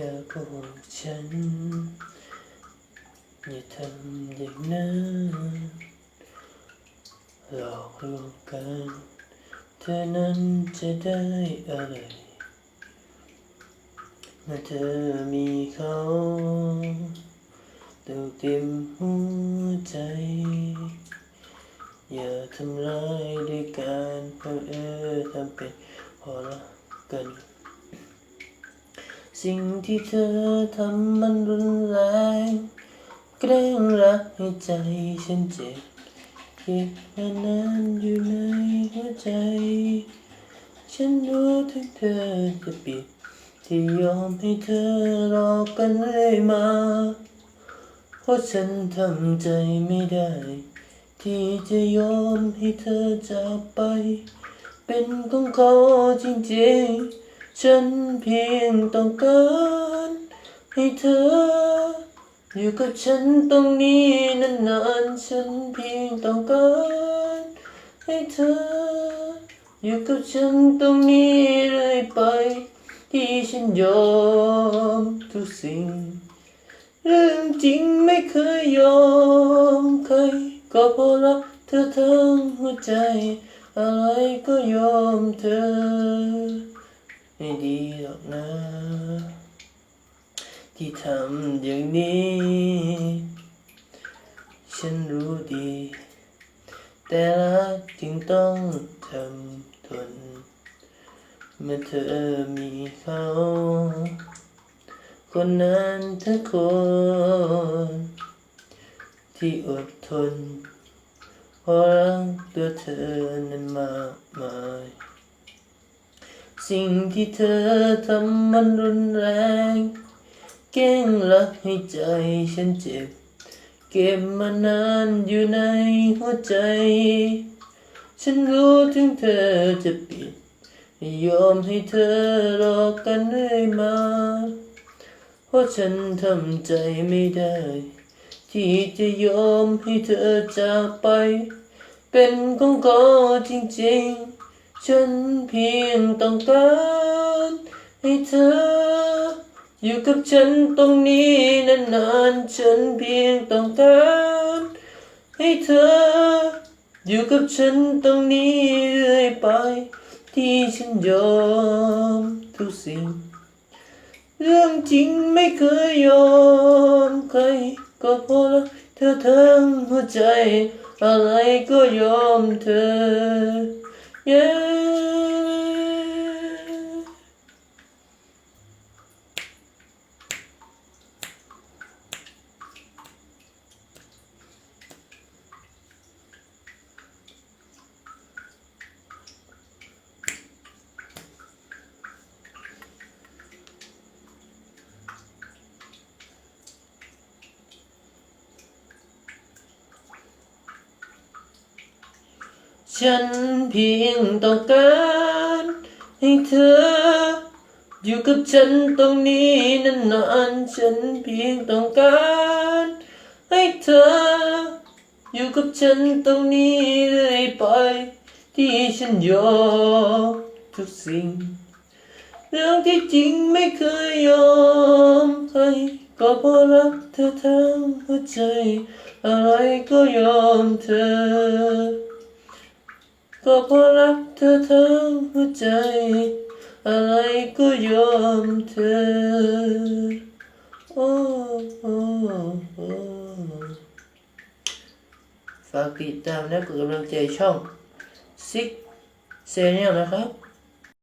อย่าโกหกฉัน อย่าทำอย่างนั้นหลอกลวงกันเธอนั้นจะได้อะไรเมื่อเธอมีเขาเต็มเต็มหัวใจ อย่าทำร้ายด้วยการเพ้อเออทำเป็นพอละกัน สิ่งที่เธอทำมันรุนแรงแกล้งรักให้ใจฉันเจ็บเก็บมานานอยู่ในหัวใจ ฉันรู้ถึงเธอจะปิด ที่ยอมให้เธอรอกันเรื่อยมา เพราะฉันทำใจไม่ได้ ที่จะยอมให้เธอจากไป เป็นของเขาจริงๆ ฉันเพียงต้องการให้เธอ อยู่กับฉันตรงนี้นานๆ ฉันเพียงต้องการให้เธอ อยู่กับฉันตรงนี้เรื่อยไป ที่ฉันยอมทุกสิ่ง เรื่องจริงไม่เคยยอมใครก็เพราะรักเธอทั้งหัวใจ อะไรก็ยอมเธอ ไม่ดีหรอกนะ ที่ทำอย่างนี้ ฉันรู้ดี แต่รักจึงต้องทำทน เมื่อเธอมีเขา คนนั้นทุกคน ที่อดทนเพราะรักตัวเธอนั้นมากมาย สิ่งที่เธอทำมันรุนแรง แกล้งรักให้ใจฉันเจ็บ เก็บมานานอยู่ในหัวใจ ฉันรู้ถึงเธอจะปิดยอมให้เธอรอกันเรื่อยมา เพราะฉันทำใจไม่ได้ ที่จะยอมให้เธอจากไป เป็นของเขาจริงๆ ฉันเพียงต้องการให้เธอ อยู่กับฉันตรงนี้นานๆ ฉันเพียงต้องการให้เธอ อยู่กับฉันตรงนี้เรื่อยไป ที่ฉันยอมทุกสิ่ง เรื่องจริงไม่เคยยอมใครก็เพราะเธอทั้งหัวใจ อะไรก็ยอมเธอ yeah ฉันเพียงต้องการให้เธอ อยู่กับฉันตรงนี้นานๆฉันเพียงต้องการให้เธอ อยู่กับฉันตรงนี้เรื่อยไป ที่ฉันยอมทุกสิ่ง เรื่องที่จริงไม่เคยยอมใครก็เพราะรักเธอทั้งหัวใจ อะไรก็ยอมเธอ ก็เพราะรักเธอทั้งหัวใจ อะไรก็ยอมเธอ โอ้โอ้โอ้ฝากติดตามและกดกำลังใจช่องซิกเซเนียนะครับ